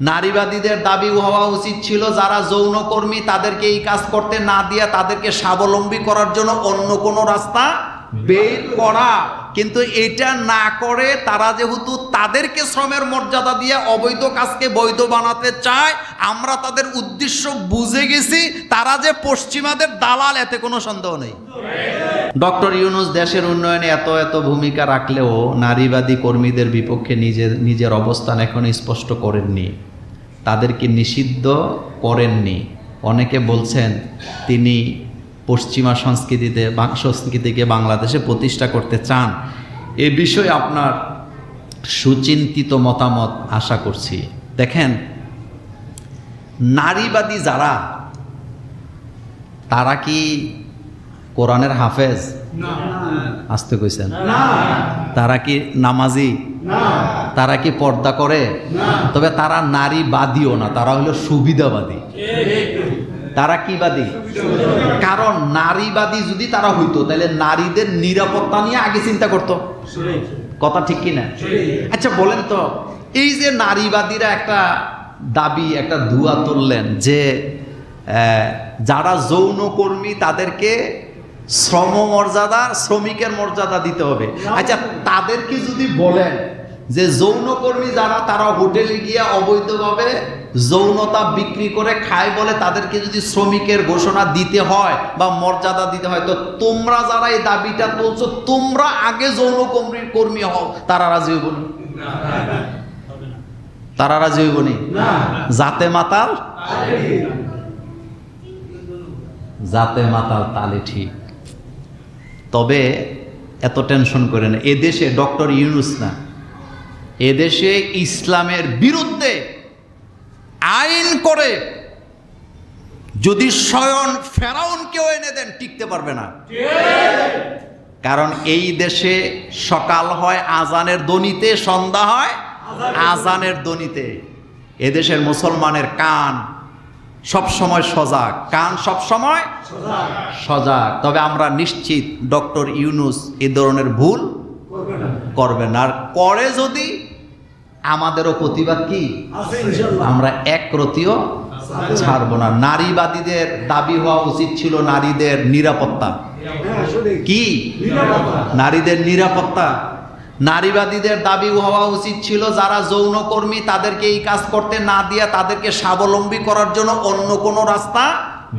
নারীবাদীদের দাবি হওয়া উচিত ছিল, যারা যৌনকর্মী তাদেরকে এই কাজ করতে না দিয়ে তাদেরকে স্বাবলম্বী করার জন্য অন্য কোনো রাস্তা বের করা। কিন্তু এটা না করে তারা যেহেতু তাদেরকে শ্রমের মর্যাদা দিয়ে অবৈধ কাজকে বৈধ বানাতে চায়, আমরা তাদের উদ্দেশ্য বুঝে গেছি, তারা যে পশ্চিমাদের দালাল, এতে কোনো সন্দেহ নেই। ডক্টর ইউনুস দেশের উন্নয়নে এত এত ভূমিকা রাখলেও নারীবাদী কর্মীদের বিপক্ষে নিজের নিজের অবস্থান এখন স্পষ্ট করেননি। তাদেরকে নিষিদ্ধ করেননি। অনেকে বলছেন তিনি পশ্চিমা সংস্কৃতিতে সংস্কৃতিকে বাংলাদেশে প্রতিষ্ঠা করতে চান। এ বিষয়ে আপনার সুচিন্তিত মতামত আশা করছি। দেখেন নারীবাদী যারা তারা কি কোরআনের হাফেজ? আসতে কইছেন। তারা কি নামাজি? তারা কি পর্দা করে? তবে তারা নারীবাদীও না তারা হলো সুবিধাবাদী। তারা কি বাদী? কারণ নারীবাদী যদি তারা হইতো তাহলে নারীদের নিরাপত্তা নিয়ে আগে চিন্তা করতো। কথা ঠিক কি না আচ্ছা বলেন তো এই যে নারীবাদীরা একটা দাবি একটা ধুয়া তুললেন যে যারা যৌনকর্মী তাদেরকে শ্রম মর্যাদা শ্রমিকের মর্যাদা দিতে হবে। আচ্ছা তাদেরকে যদি বলেন যে যৌনকর্মী যারা, তারা হোটেলে গিয়ে অবৈধভাবে যৌনতা বিক্রি করে খায় বলে তাদেরকে যদি শ্রমিকের ঘোষণা দিতে হয় বা মর্যাদা দিতে হয়, তো তোমরা যারা এই দাবিটা তুলছো, তোমরা আগে যৌনকর্মী কর্মী হও। তারা রাজি হইব তারা রাজি হইব জাতে মাতাল? জাতে মাতাল তালে ঠিক। তবে এত টেনশন করে না। এদেশে ডক্টর ইউনুস না। এদেশে ইসলামের বিরুদ্ধে আইন করে যদি স্বয়ং ফেরাউনকেও এনে দেন, টিকতে পারবে না। কারণ এই দেশে সকাল হয়, আজানের দনিতে সন্ধ্যা হয়, আজানের দনিতে এদেশের মুসলমানের কান সব সময় সজাগ। কান সব সময় সজাগ। তবে আমরা নিশ্চিত, ডক্টর ইউনুস এ ধরনের ভুল করবেন আর করে যদি আমাদেরও প্রতিবাদ কি? আমরা একরতিও ছাড়বো না। নারীবাদীদের দাবি হওয়া উচিত ছিল নারীদের নিরাপত্তা। কি? নারীদের নিরাপত্তা। নারীবাদীদের দাবি হওয়া উচিত ছিল যারা যৌনকর্মী তাদেরকে এই কাজ করতে না দিয়ে তাদেরকে স্বাবলম্বী করার জন্য অন্য কোনো রাস্তা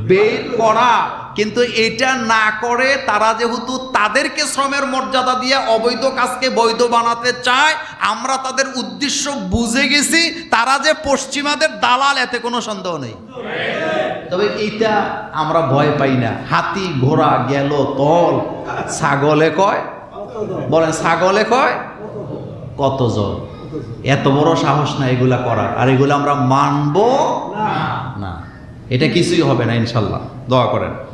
বের করা। কিন্তু এটা না করে তারা যেহেতু তাদেরকে শ্রমের মর্যাদা দিয়ে অবৈধ কাজকে বৈধ বানাতে চায়, আমরা তাদের উদ্দেশ্য বুঝে গেছি, তারা যে পশ্চিমাদের দালাল, এতে কোনো সন্দেহ নেই। তবে এইটা আমরা ভয় পাই না। হাতি, ঘোড়া, গেল, তল, ছাগলে কয়? বলেন, ছাগলে কয়? কত জন এত বড় সাহস না এগুলা করার? আর এগুলো আমরা মানবো না। এটা কিছুই হবে না, ইনশাল্লাহ। দোয়া করেন।